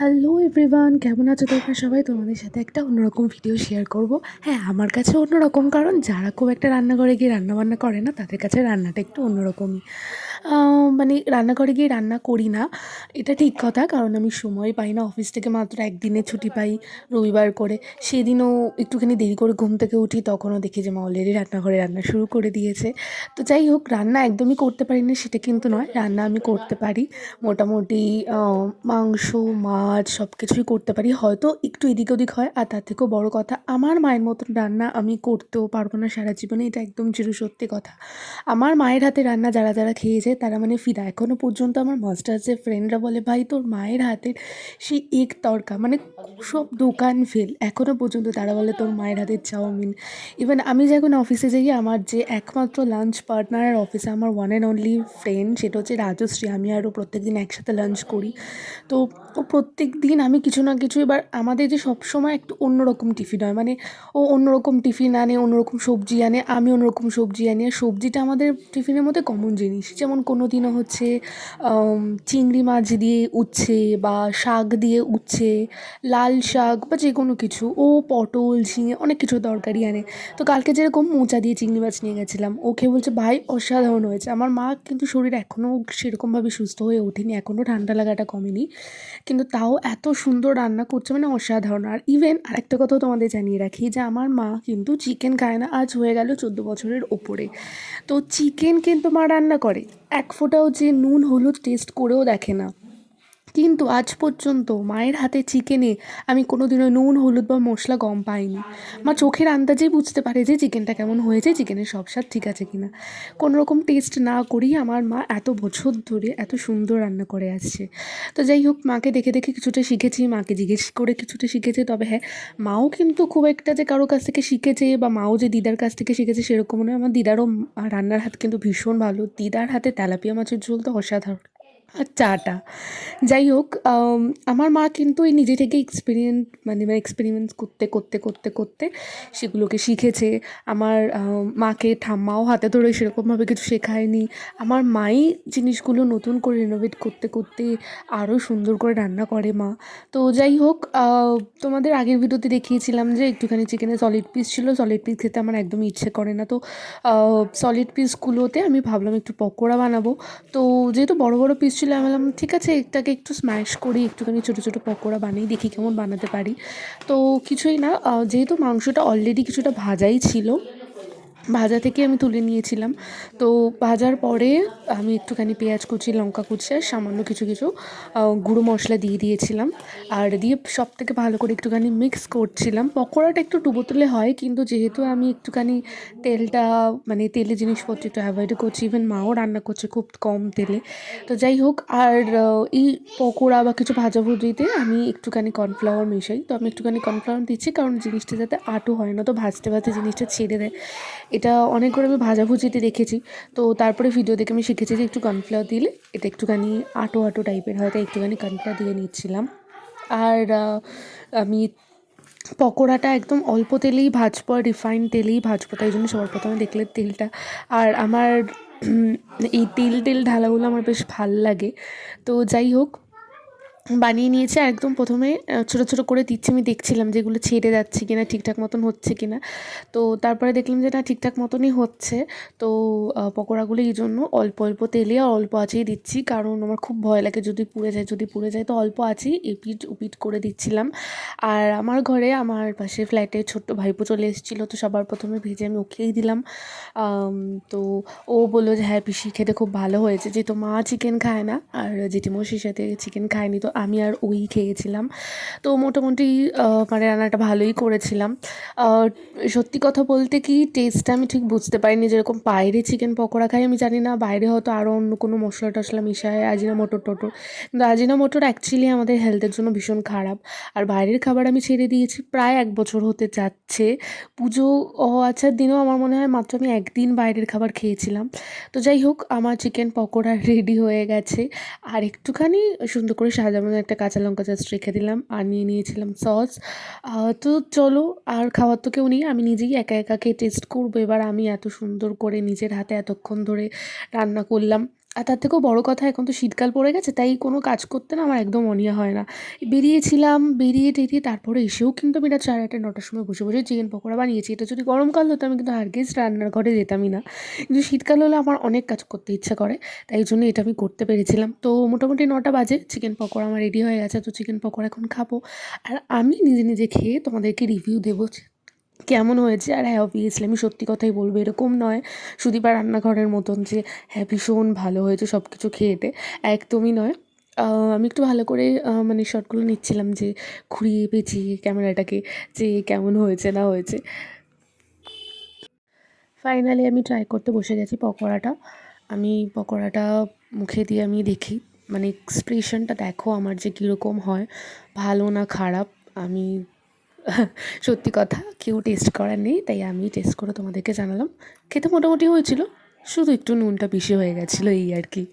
Hello everyone কেমন আছো তোমরা সবাই? তোমাদের সাথে একটা অন্যরকম ভিডিও শেয়ার করব। হ্যাঁ আমার কাছে অন্যরকম, কারণ যারা খুব একটা রান্নাঘরে গিয়ে রান্নাবান্না করে না, তাদের কাছে রান্নাটা একটু অন্যরকমই। মানে রান্নাঘরে গিয়ে রান্না করি না। এটা ঠিক কথা, কারণ আমি সময় পাই না, অফিস থেকে মাত্র একদিনের ছুটি পাই রবিবার করে। সেদিনও একটুখানি দেরি করে ঘুম থেকে উঠি, তখনও দেখি যে মা অলরেডি রান্নাঘরে রান্না শুরু করে দিয়েছে। তো যাই হোক, রান্না একদমই করতে পারি না, সেটা কিন্তু নয়, রান্না আমি করতে পারি। মোটামুটি মাংস, মাছ সব কিছুই করতে পারি। হয়তো একটু এদিক ওদিক হয়, আর তার থেকেও বড় কথা, আমার মায়ের মতন রান্না আমি করতেও পারব না সারা জীবনে, এটা একদম চির সত্যি কথা। আমার মায়ের হাতে রান্না যারা যারা খেয়েছে, তারা মানে ফিদা। এখনও পর্যন্ত আমার মাস্টার্সের ফ্রেন্ডরা বলে, ভাই, তোর মায়ের হাতের সেই এক তরকা মানে সব দোকান ফেল। এখনও পর্যন্ত তারা বলে, তোর মায়ের হাতের চাউমিন। ইভেন আমি যখন অফিসে যাই, আমার যে একমাত্র লাঞ্চ পার্টনার অফিসে আমার ওয়ান অ্যান্ড অনলি ফ্রেন্ড সেটা হচ্ছে রাজশ্রী। আমি আরও প্রত্যেক দিন একসাথে লাঞ্চ করি। তো ও প্রত্যেক দিন আমি কিছু না কিছু এবার আমাদের যে সবসময় একটু অন্যরকম টিফিন হয়। মানে ও অন্যরকম টিফিন আনে, অন্যরকম সবজি আনে, আমি অন্যরকম সবজি আনি। আর সবজিটা আমাদের টিফিনের মধ্যে কমন জিনিস। যেমন কোনো দিনও হচ্ছে চিংড়ি মাছ দিয়ে উচ্ছে বা শাক দিয়ে উচ্ছে, লাল শাক বা যে কোনো কিছু, ও পটল, ঝিঙে অনেক কিছু তরকারি আনে। তো কালকে যেরকম মোচা দিয়ে চিংড়ি মাছ নিয়ে গেছিলাম ও খেয়ে বলছে, ভাই, অসাধারণ হয়েছে। আমার মা কিন্তু শরীর এখনও সেরকমভাবে সুস্থ হয়ে ওঠেনি, এখনও ঠান্ডা লাগাটা কমেনি। কিন্তু তাও এত সুন্দর রান্না করছে মানে অসাধারণ। আর ইভেন আরেকটা কথাও তোমাদের জানিয়ে রাখি, যে আমার মা কিন্তু চিকেন খায় না, আজ হয়ে গেল চোদ্দ বছরের ওপরে। তো চিকেন কিন্তু মা রান্না করে। এক ফোঁটাও যে নুন হলুদ টেস্ট করেও দেখে না। কিন্তু আজ পর্যন্ত মায়ের হাতে চিকেনে আমি কোনো দিনও নুন, হলুদ বা মশলা গম পাইনি। মা চোখের আন্দাজেই বুঝতে পারে যে চিকেনটা কেমন হয়েছে, চিকেনের সব স্বাদ ঠিক আছে কিনা। কোনো রকম টেস্ট না করেই আমার মা এত বছর ধরে এত সুন্দর রান্না করে আসছে। তো যাই হোক, মাকে দেখে দেখে কিছুটা শিখেছি, মাকে জিজ্ঞেস করে কিছুটা শিখেছে। তবে হ্যাঁ মাও কিন্তু খুব একটা যে কারও কাছ থেকে শিখেছে বা মাও যে দিদার কাছ থেকে শিখেছে সেরকম নয়। আমার দিদারও রান্নার হাত কিন্তু ভীষণ ভালো। দিদার হাতে তেলাপিয়া মাছের ঝোল তো অসাধারণ। চাটা। যাই হোক আমার মা কিন্তু এই নিজে থেকে এক্সপেরিয়েন্ট মানে মানে এক্সপেরিমেন্টস করতে করতে করতে করতে সেগুলোকে শিখেছে। আমার মাকে ঠাম্মাও হাতে ধরে সেরকমভাবে কিছু শেখায়নি। আমার মাই জিনিসগুলো নতুন করে রিনোভেট করতে করতে আরও সুন্দর করে রান্না করে মা। তো যাই হোক তোমাদের আগের ভিডিওতে দেখিয়েছিলাম যে একটুখানি চিকেনের সলিড পিস ছিল। সলিড পিস খেতে আমার একদমই ইচ্ছে করে না। তো সলিড পিসগুলোতে আমি ভাবলাম একটু পকোড়া বানাবো। তো যেহেতু বড় বড় পিস ছিল আমি বললাম, ঠিক আছে, এটাকে একটু স্ম্যাশ করি, একটুখানি ছোটো ছোটো পকোড়া বানিয়ে দেখি কেমন বানাতে পারি। তো কিছুই না যেহেতু মাংসটা অলরেডি কিছুটা ভাজাই ছিল ভাজা থেকে আমি তুলে নিয়েছিলাম। তো ভাজার পরে আমি একটুখানি পেঁয়াজ কুচি, লঙ্কা কুচি আর সামান্য কিছু কিছু গুঁড়ো মশলা দিয়ে দিয়েছিলাম। আর দিয়ে সব থেকে ভালো করে একটুখানি মিক্স করছিলাম। পকোড়াটা একটু ডুবো তুলে হয়, কিন্তু যেহেতু আমি একটুখানি তেলটা মানে তেলে জিনিসপত্র একটু অ্যাভয়েড করছি ইভেন মাও রান্না করছে খুব কম তেলে। তো যাই হোক, আর এই পকোড়া বা কিছু ভাজা ভাজাভুজিতে আমি একটুখানি কর্নফ্লাওয়ার মেশাই। তো আমি একটুখানি কর্নফ্লাওয়ার দিচ্ছি, কারণ জিনিসটা যাতে আটু হয় না, তো ভাজতে ভাজতে জিনিসটা ছেড়ে দেয়। এটা অনেক করে আমি ভাজাভুজিতে দেখেছি। তো তারপরে ভিডিও দেখে আমি শিখেছি যে একটু কর্নফ্লাওয়ার দিলে এটা একটুখানি আটো আটো টাইপের হয়, তাই একটুখানি কর্নফ্লাওয়ার দিয়ে নিচ্ছিলাম। আর আমি পকোড়াটা একদম অল্প তেলেই ভাজবো আর রিফাইন তেলেই ভাজবো, তাই জন্য সবার প্রথমে দেখলে তেলটা। আর আমার এই তেল তেল ঢালাগুলো আমার বেশ ভালো লাগে। তো যাই হোক বানিয়ে নিয়েছে। একদম প্রথমে ছোটো ছোটো করে দিচ্ছি। আমি দেখছিলাম যে এগুলো ছেড়ে যাচ্ছে কিনা, ঠিকঠাক মতন হচ্ছে কিনা। তো তারপরে দেখলাম যে না, ঠিকঠাক মতনই হচ্ছে। তো পকোড়াগুলো এই জন্য অল্প অল্প তেলে আর অল্প আঁচেই দিচ্ছি। কারণ আমার খুব ভয় লাগে যদি পুড়ে যায়, যদি পুড়ে যায়। তো অল্প আঁচেই এপিট উপিট করে দিচ্ছিলাম। আর আমার ঘরে আমার পাশে ফ্ল্যাটে ছোট্ট ভাইপো চলে এসেছিল। তো সবার প্রথমে ভেজে আমি ওকেই দিলাম। তো ও বলল যে হ্যাঁ পিসি খেতে খুব ভালো হয়েছে। যেহেতু মা চিকেন খায় না, আর জেঠিমশির সাথে চিকেন খায়নি, তো আমি আর ওই খেয়েছিলাম। তো মোটামুটি মানে রান্নাটা ভালোই করেছিলাম। সত্যি কথা বলতে কি টেস্টটা আমি ঠিক বুঝতে পারিনি যেরকম বাইরে চিকেন পকোড়া খাই, আমি জানি না বাইরে হয়তো আরও অন্য কোনো মশলা টশলা মিশায় আজিনা মোটর টোটর কিন্তু আজিনা মোটর অ্যাকচুয়ালি আমাদের হেলথের জন্য ভীষণ খারাপ। আর বাইরের খাবার আমি ছেড়ে দিয়েছি, প্রায় এক বছর হতে যাচ্ছে। পুজো আচ্ছার দিনেও আমার মনে হয় মাত্র আমি একদিন বাইরের খাবার খেয়েছিলাম। তো যাই হোক, আমার চিকেন পকোড়া রেডি হয়ে গেছে। আর একটুখানি সুন্দর করে সাজানো একটা কাঁচা লঙ্কা জাস্ট রেখে দিলাম আর নিয়ে নিয়েছিলাম সস তো চলো, আর খাওয়ার তো কেউ নেই, আমি নিজেই একা একা খেয়ে টেস্ট করব। এবার আমি এত সুন্দর করে নিজের হাতে এতক্ষণ ধরে রান্না করলাম। আর তার থেকেও বড় কথা, এখন তো শীতকাল পড়ে গেছে, তাই কোনো কাজ করতে না আমার একদম অনিয়া হয় না। বেরিয়েছিলাম, বেরিয়ে টেরিয়ে তারপরে এসেও কিন্তু আমি এটা সাড়ে আটটা, নটার সময় বসে বসে চিকেন পকোড়া বানিয়েছি। এটা যদি গরমকাল হতো, আমি কিন্তু হারগিজ রান্নার ঘরে যেতামই না। কিন্তু শীতকাল হলে আমার অনেক কাজ করতে ইচ্ছা করে, তাই জন্য এটা আমি করতে পেরেছিলাম। তো মোটামুটি নটা বাজে, চিকেন পকোড়া আমার রেডি হয়ে গেছে, তো চিকেন পকোড়া এখন খাব। আর আমি নিজে নিজে খেয়ে তোমাদেরকে রিভিউ দেবো কেমন হয়েছে আর হ্যাঁ অবভিয়াসলি আমি সত্যি কথাই বলব, এরকম নয় সুদীপার রান্নাঘরের মতন যে হ্যাঁ ভীষণ ভালো হয়েছে সব কিছু খেয়েতে, একদমই নয়। আমি একটু ভালো করে মানে শটগুলো নিচ্ছিলাম যে, ঘুরিয়ে পেঁচিয়ে ক্যামেরাটাকে যে, কেমন হয়েছে না হয়েছে। ফাইনালি আমি ট্রাই করতে বসে গেছি পকোড়াটা। আমি পকোড়াটা মুখে দিয়ে আমি দেখি মানে এক্সপ্রেশনটা দেখো আমার যে কীরকম হয়, ভালো না খারাপ, আমি সত্যি কথা, কেউ টেস্ট করার নেই, তাই আমি টেস্ট করে তোমাদেরকে জানালাম। খেতে মোটামুটি হয়েছিল, শুধু একটু নুনটা বেশি হয়ে গেছিল, এই আর কি।